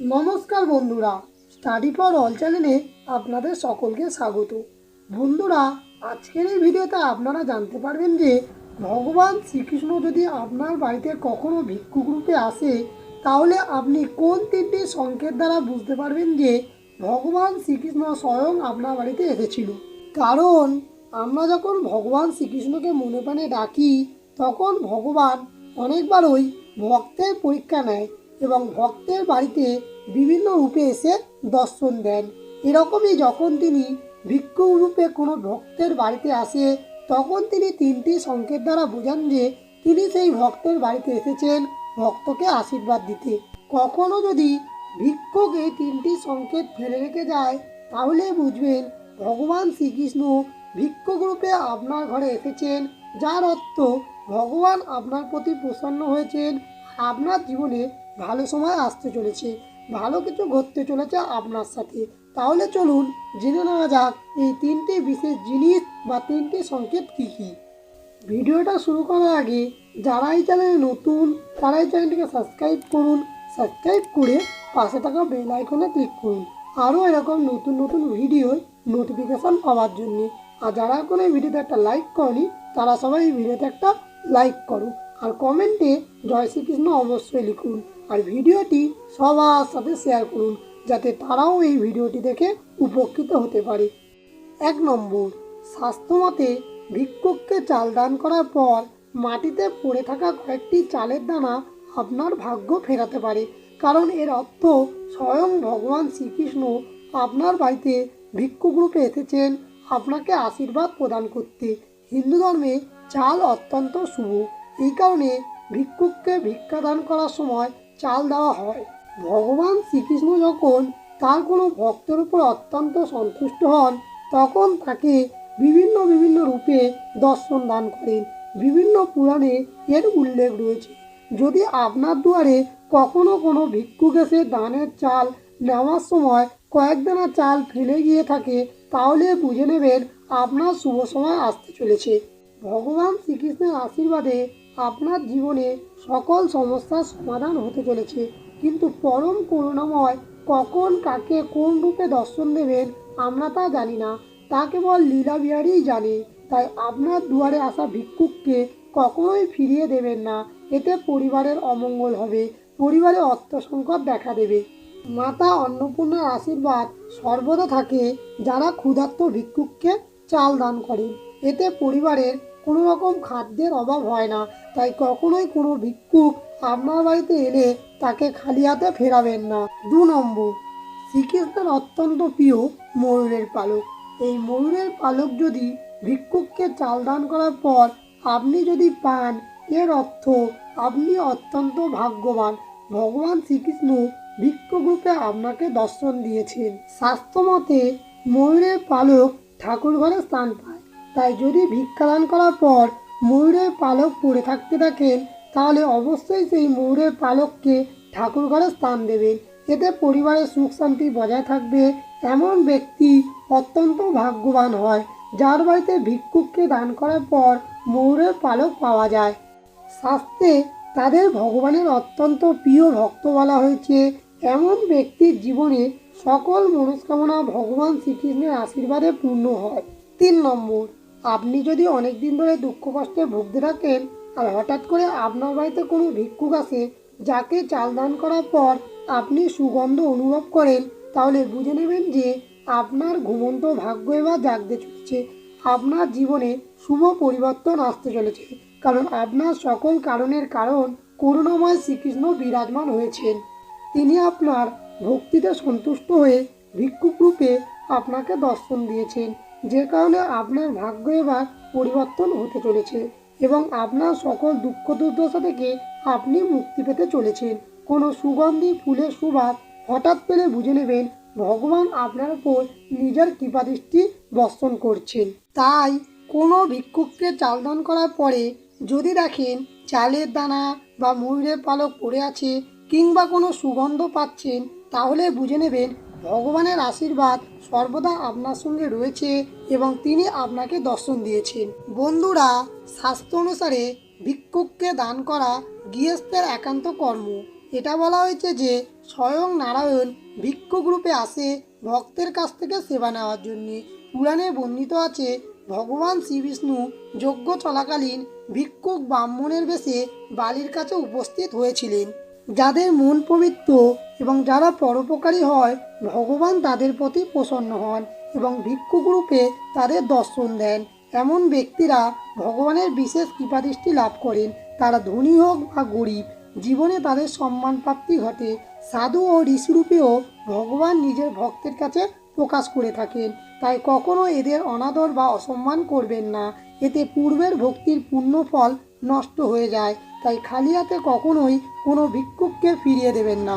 নমস্কার বন্ধুরা study for all চ্যানেলে আপনাদের সকলকে স্বাগত। বন্ধুরা, আজকের এই ভিডিওতে আপনারা জানতে পারবেন যে, ভগবান শ্রীকৃষ্ণ যদি আপনার বাড়িতে কখনো ভিক্ষুক রূপে আসে, তাহলে আপনি কোন তিনটি সংকেত দ্বারা বুঝতে পারবেন যে, ভগবান শ্রীকৃষ্ণ স্বয়ং আপনার বাড়িতে এসেছিল? কারণ, আমরা যখন ভগবান শ্রীকৃষ্ণকে মনে প্রাণে ডাকি, তখন ভগবান অনেকবারই ভক্তের পরীক্ষা নেয়। এবং ভক্তের বাড়িতে বিভিন্ন রূপে এসে দর্শন দেন। এরকমই যখন তিনি ভিক্ষু রূপে কোনো ভক্তের বাড়িতে আসে, তখন তিনি তিনটি সংকেত দ্বারা বোঝান যে তিনি সেই ভক্তের বাড়িতে এসেছেন, ভক্তকে আশীর্বাদ দিতে। কখনো যদি ভিক্ষুক এই তিনটি সংকেত ফেলে রেখে যায়, তাহলে বুঝবেন ভগবান শ্রীকৃষ্ণ ভিক্ষুক রূপে আপনার ঘরে এসেছেন, যার অর্থ ভগবান আপনার প্রতি প্রসন্ন হয়েছেন, আপনার জীবনে ভালো সময় আসতে চলেছে, ভালো কিছু ঘটতে চলেছে আপনার সাথে। তাহলে চলুন জেনে নেওয়া যাক, এই তিনটি বিশেষ জিনিস বা তিনটি সংকেত কী কী? ভিডিওটা শুরু করার আগে, যারা এই চ্যানেলে নতুন, তারা এই চ্যানেলটিকে সাবস্ক্রাইব করুন। সাবস্ক্রাইব করে পাশে থাকা বেল আইকনে ক্লিক করুন। আরও এরকম নতুন নতুন ভিডিওর নোটিফিকেশান পাওয়ার জন্যে। আর যারা কোনো ভিডিওতে একটা লাইক করেনি, তারা সবাই এই ভিডিওতে একটা লাইক করো। আর কমেন্টে জয় শ্রীকৃষ্ণ অবশ্যই লিখুন। আর ভিডিওটি সবার সাথে শেয়ার করুন, যাতে তারাও এই ভিডিওটি দেখে উপকৃত হতে পারে। এক নম্বর, স্বাস্থ্যমতে ভিক্ষুককে চাল দান করার পর মাটিতে পড়ে থাকা কয়েকটি চালের দানা আপনার ভাগ্য ফেরাতে পারে, কারণ এর অর্থ স্বয়ং ভগবান শ্রীকৃষ্ণ আপনার বাড়িতে ভিক্ষুক রূপে এসেছেন, আপনাকে আশীর্বাদ প্রদান করতে। হিন্দু ধর্মে চাল অত্যন্ত শুভ। এই কারণে ভিক্ষুককে ভিক্ষা দান করার সময় চাল দেওয়া হয়। ভগবান শ্রীকৃষ্ণ যখন তার কোনো ভক্তের উপর অত্যন্ত সন্তুষ্ট হন, তখন তাকে বিভিন্ন বিভিন্ন রূপে দর্শন দান করেন। বিভিন্ন পুরাণে এর উল্লেখ রয়েছে। যদি আপনার দুয়ারে কখনো কোনো ভিক্ষুক এসে দানের চাল নেওয়ার সময় কয়েক দানা চাল ফেলে গিয়ে থাকে, তাহলে বুঝে নেবেন আপনার শুভ সময় আসতে চলেছে। ভগবান শ্রীকৃষ্ণের আশীর্বাদে আপনার জীবনে সকল সমস্যার সমাধান হতে চলেছে। কিন্তু পরম করুণাময় কখন কাকে কোন রূপে দর্শন দেবেন আমরা তা জানি না। তা কেবল লীলা বিহারীই জানে। তাই আপনার দুয়ারে আসা ভিক্ষুককে কখনোই ফিরিয়ে দেবেন না। এতে পরিবারের অমঙ্গল হবে, পরিবারে অর্থ সংকট দেখা দেবে। মাতা অন্নপূর্ণার আশীর্বাদ সর্বদা থাকে যারা ক্ষুধার্ত ভিক্ষুককে চাল দান করেন। এতে পরিবারের কোনো রকম খাদ্যের অভাব হয় না। তাই কখনোই কোনো ভিক্ষুক আপনার বাড়িতে এলে তাকে খালি হাতে ফেরাবেন না। দু নম্বর, শ্রীকৃষ্ণের অত্যন্ত প্রিয় ময়ূরের পালক। এই ময়ূরের পালক যদি ভিক্ষুককে চাল দান করার পর আপনি যদি পান, এর অর্থ আপনি অত্যন্ত ভাগ্যবান। ভগবান শ্রীকৃষ্ণ ভিক্ষুক রূপে আপনাকে দর্শন দিয়েছেন। স্বাস্থ্যমতে ময়ূরের পালক ঠাকুর ঘরে স্থান পায়। তাই যদি ভিক্ষাদান করার পর ময়ূরের পালক পড়ে থাকতে থাকেন তাহলে অবশ্যই সেই ময়ূরের পালককে ঠাকুর ঘরে স্থান দেবেন। এতে পরিবারের সুখ শান্তি বজায় থাকবে। এমন ব্যক্তি অত্যন্ত ভাগ্যবান হয়, যার বাড়িতে ভিক্ষুককে দান করার পর ময়ূরের পালক পাওয়া যায়। শাস্ত্রে তাদের ভগবানের অত্যন্ত প্রিয় ভক্ত বলা হয়েছে, এমন ব্যক্তির জীবনে সকল মনস্কামনা ভগবান শ্রীকৃষ্ণের আশীর্বাদে পূর্ণ হয়। তিন নম্বর আপনি যদি অনেক দিন ধরে দুঃখ কষ্টে ভুগতে থাকেন, আর হঠাৎ করে আপনার বাড়িতে কোনো ভিক্ষুক আসে, যাকে চাল দান করার পর আপনি সুগন্ধ অনুভব করেন, তাহলে বুঝে নেবেন যে আপনার ঘুমন্ত ভাগ্য এবার জাগতে চলেছে। আপনার জীবনে শুভ পরিবর্তন আসতে চলেছে, কারণ আপনার সকল কারণের কারণ করুণাময় শ্রীকৃষ্ণ বিরাজমান হয়েছেন। তিনি আপনার ভক্তিতে সন্তুষ্ট হয়ে ভিক্ষুক রূপে আপনাকে দর্শন দিয়েছেন। যে কারণে আপনার ভাগ্য এবার পরিবর্তন হতে চলেছে এবং আপনার সকল দুঃখ দুর্দশা থেকে আপনি মুক্তি পেতে চলেছেন। কোনো সুগন্ধি, ফুলের সুবাস হঠাৎ পেলে বুঝে নেবেন ভগবান আপনার উপর নিজের কৃপাদৃষ্টি বর্ষণ করছেন। তাই কোনো ভিক্ষুককে চাল দান করার পরে যদি দেখেন চালের দানা বা ময়ূরের পালক পড়ে আছে কিংবা কোনো সুগন্ধ পাচ্ছেন, তাহলে বুঝে নেবেন ভগবানের আশীর্বাদ সর্বদা আপনার সঙ্গে রয়েছে এবং তিনি আপনাকে দর্শন দিয়েছেন। বন্ধুরা, শাস্ত্র অনুসারে ভিক্ষুককে দান করা গৃহস্থের একান্ত কর্ম। এটা বলা হয়েছে যে, স্বয়ং নারায়ণ ভিক্ষুক রূপে আসে ভক্তের কাছ থেকে সেবা নেওয়ার জন্যে। পুরাণে বর্ণিত আছে, ভগবান শ্রীবিষ্ণু যজ্ঞ চলাকালীন ভিক্ষুক ব্রাহ্মণের বেশে বালির কাছে উপস্থিত হয়েছিলেন। যাদের মন পবিত্র এবং যারা পরোপকারী হয়, ভগবান তাদের প্রতি প্রসন্ন হন এবং ভিক্ষুক রূপে তাদের দর্শন দেন। এমন ব্যক্তিরা ভগবানের বিশেষ কৃপাদৃষ্টি লাভ করেন। তারা ধনী হোক বা গরিব, জীবনে তাদের সম্মান প্রাপ্তি ঘটে। সাধু ও ঋষিরূপেও ভগবান নিজের ভক্তের কাছে প্রকাশ করে থাকেন। তাই কখনো এদের অনাদর বা অসম্মান করবেন না। এতে পূর্বের ভক্তির পূর্ণ ফল নষ্ট হয়ে যায়। তাই খালি হাতে কখনোই কোনো ভিক্ষুককে ফিরিয়ে দেবেন না।